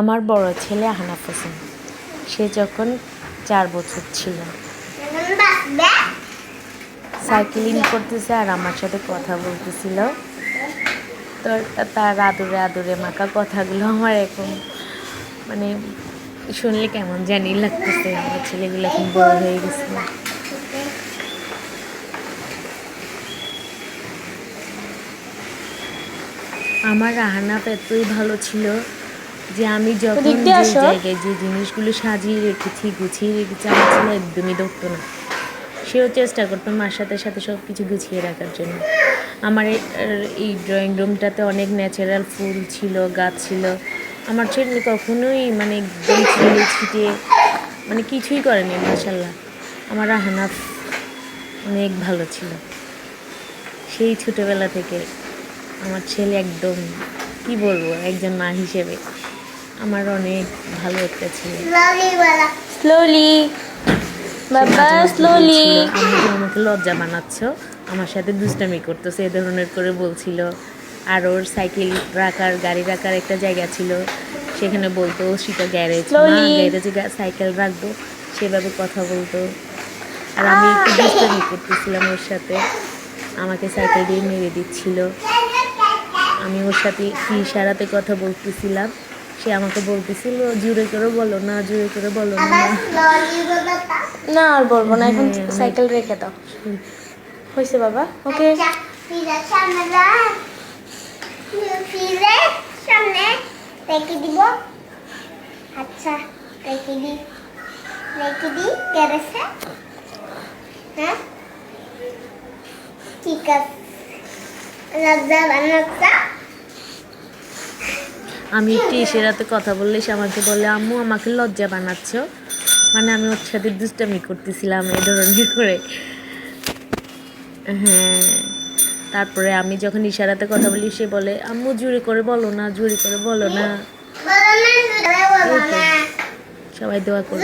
আমার বড় ছেলে আহনাফ হোসেন। সে যখন চার বছর ছিল। সাইকেলিং করতেছে আর আমার সাথে কথা বলতেছিল। তো তার আদরে আদরে মাখা কথাগুলো আমার এখন মানে শুনলে কেমন জানি লাগতেছে। আমার ছেলেগুলো এখন বড় হয়ে গেছে। আমার আহনাফ এতই ভালো ছিল যে আমি যখন যে জায়গায় যে জিনিসগুলো সাজিয়ে রেখেছি গুছিয়ে রেখেছি আমার ছেলে একদমই ধরতো না। সেও চেষ্টা করতো মার সাথে সাথে সব কিছু গুছিয়ে রাখার জন্য। আমার এই- ড্রয়িং রুমটাতে অনেক ন্যাচারাল ফুল ছিল গাছ ছিল। আমার ছেলে কখনোই মানে একদম ছিঁড়ে ছিটে মানে কিছুই করেনি মাসাল্লাহ আমার আহনাফ অনেক ভালো ছিল। সেই ছোটোবেলা থেকে আমার ছেলে একদম কি বলব একজন মা হিসেবে। আমার অনেক ভালো একটা ছেলে। স্লোলি বাবা স্লোলি আমি আমাকে লজ্জা বানাচ্ছ আমার সাথে দুষ্টামি করতেছে এ ধরনের করে বলছিল। আর ওর সাইকেল রাখার গাড়ি রাখার একটা জায়গা ছিল। সেখানে বলতো সেটা গ্যারেজ গ্যারেজে সাইকেল রাখব। সেভাবে কথা বলতো। আর আমি একটু দুষ্টামি করতেছিলাম ওর সাথে। আমাকে সাইকেল দিয়ে মেরে দিচ্ছিল। আমি ওর সাথে কি ইশারাতে কথা বলতেছিলাম। সে আমাকে বলতেছিল জোরে করে বলো না জোরে করে বলো না। না আর বলব না এখন হ্যাঁ, সাইকেল রেখে দাও। হয়েছে বাবা ওকে? সামনে রেখে দিব। আচ্ছা রেখে দি রেখে দি গ্যারেজে। হ্যাঁ? ঠিক আছে। লজ্জা বানাচ্ছা আমি একটু ইশারাতে কথা বললে সে আমাকে বলে আম্মু আমাকে লজ্জা বানাচ্ছ। মানে আমি ওর সাথে দুষ্টামি করতেছিলাম এই ধরনের করে। হ্যাঁ। তারপরে আমি যখন ইশারাতে কথা বলি সে বলে আম্মু জোরে করে বলো না জোরে করে বলো না। সবাই দোয়া করবে